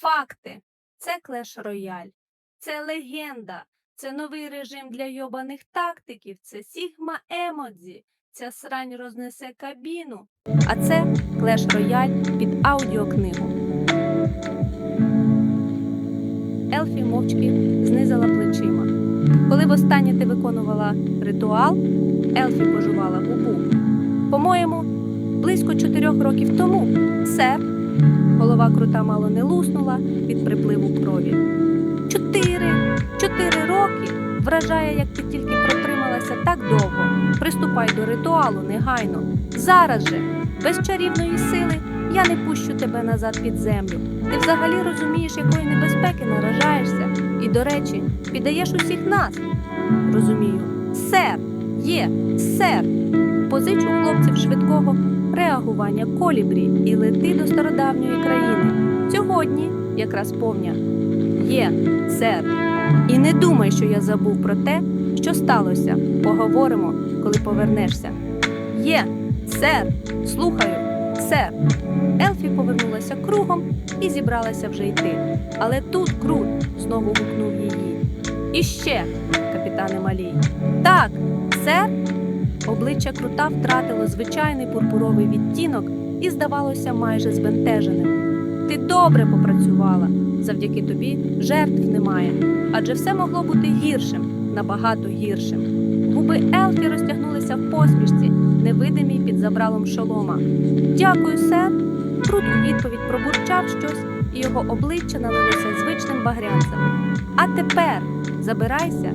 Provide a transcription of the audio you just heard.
Факти. Це Клеш Рояль. Це легенда. Це новий режим для йобаних тактиків. Це Сігма Емодзі. Ця срань рознесе кабіну. А це Клеш Рояль під аудіокнигу. Елфі мовчки знизила плечима. Коли востаннє ти виконувала ритуал, Елфі пожувала губу. По-моєму, близько чотирьох років тому, сер, голова крута мало не луснула від припливу крові. Чотири, чотири роки вражає, як ти тільки протрималася так довго. Приступай до ритуалу негайно. Зараз же, без чарівної сили, я не пущу тебе назад під землю. Ти взагалі розумієш, якої небезпеки наражаєшся, і, до речі, піддаєш усіх нас. Розумію, сер, є, сер. Позичу хлопців швидкого реагування колібрі і лети до стародавньої країни. Сьогодні якраз повня. Є, сер. І не думай, що я забув про те, що сталося. Поговоримо, коли повернешся. Є, сер, слухаю, сер. Елфі повернулася кругом і зібралася вже йти. Але тут Крут знову гукнув її. І ще, капітане Малій. Так, сер. Обличчя крута втратило звичайний пурпуровий відтінок і здавалося майже збентеженим. Ти добре попрацювала. Завдяки тобі жертв немає, адже все могло бути гіршим, набагато гіршим. Губи Елфі розтягнулися в посмішці, невидимій під забралом шолома. Дякую, сер. Крут у відповідь пробурчав щось, і його обличчя налилося звичним багрянцем. А тепер забирайся